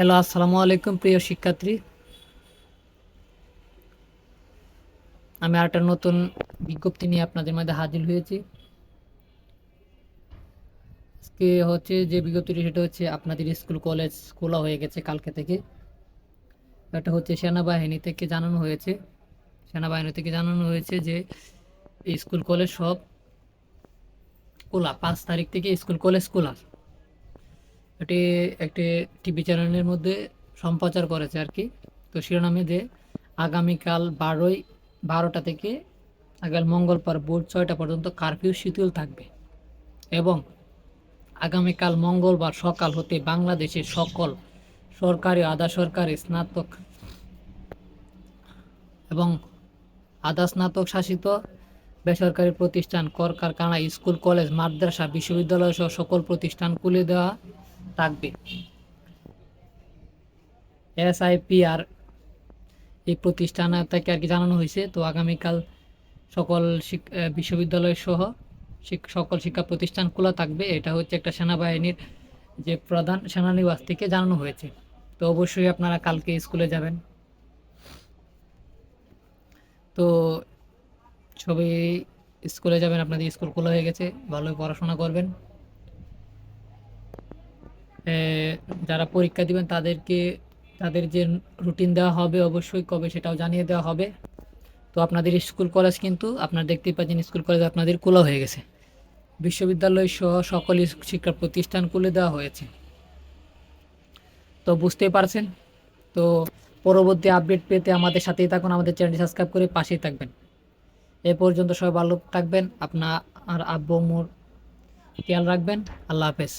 Hello, আসসালামু আলাইকুম প্রিয় শিক্ষার্থী। আমি আরেকটা নতুন বিজ্ঞপ্তি নিয়ে আপনাদের মধ্যে হাজির হয়েছি। আজকে হচ্ছে যে বিজ্ঞপ্তিটি, সেটা হচ্ছে আপনাদের স্কুল, কলেজ খোলা হয়ে গেছে কালকে থেকে। এটা হচ্ছে সেনাবাহিনী থেকে জানানো হয়েছে। সেনাবাহিনী থেকে জানানো হয়েছে যে স্কুল, কলেজ সব খোলা। পাঁচ তারিখ থেকে স্কুল, কলেজ খোলা। এটি একটি টিভি চ্যানেলের মধ্যে সম্প্রচার করেছে আর কি। তো শিরোনামে যে আগামীকাল বারোই, বারোটা থেকে আগামী মঙ্গলবার ভোর ছয়টা পর্যন্ত কারফিউ শিথিল থাকবে এবং আগামীকাল মঙ্গলবার সকাল হতে বাংলাদেশের সকল সরকারি আধা সরকারি স্নাতক এবং আধা স্নাতক শাসিত বেসরকারি প্রতিষ্ঠান কর কারখানা স্কুল, কলেজ, মাদ্রাসা বিশ্ববিদ্যালয় সহ সকল প্রতিষ্ঠান খুলে দেওয়া থাকবে। এসআইপিআর এই প্রতিষ্ঠান থেকে আর কি জানানো হয়েছে। তো আগামীকাল সকল বিশ্ববিদ্যালয় সহ সকল শিক্ষা প্রতিষ্ঠান খোলা থাকবে। এটা হচ্ছে একটা সেনাবাহিনীর যে প্রধান সেনানিবাস থেকে জানানো হয়েছে। তো অবশ্যই আপনারা কালকে স্কুলে যাবেন। তো সবাই স্কুলে যাবেন, আপনাদের স্কুল খোলা হয়ে গেছে। ভালোই পড়াশোনা করবেন। যারা পরীক্ষা দিবেন তাদেরকে, তাদের যে রুটিন দেওয়া হবে অবশ্যই কবে সেটাও জানিয়ে দেওয়া হবে। তো আপনাদের স্কুল কলেজ কিন্তু আপনারা দেখতেই পাচ্ছেন স্কুল কলেজ আপনাদের খোলা হয়ে গেছে। বিশ্ববিদ্যালয় সহ সকল শিক্ষা প্রতিষ্ঠান খুলে দেওয়া হয়েছে। তো বুঝতেই পারছেন? তো পরবর্তী আপডেট পেতে আমাদের সাথেই থাকুন, আমাদের চ্যানেলটি সাবস্ক্রাইব করে পাশেই থাকবেন। এ পর্যন্ত সবাই ভালো থাকবেন, আপনার আর আব্বু মোর খেয়াল রাখবেন। আল্লাহ হাফেজ।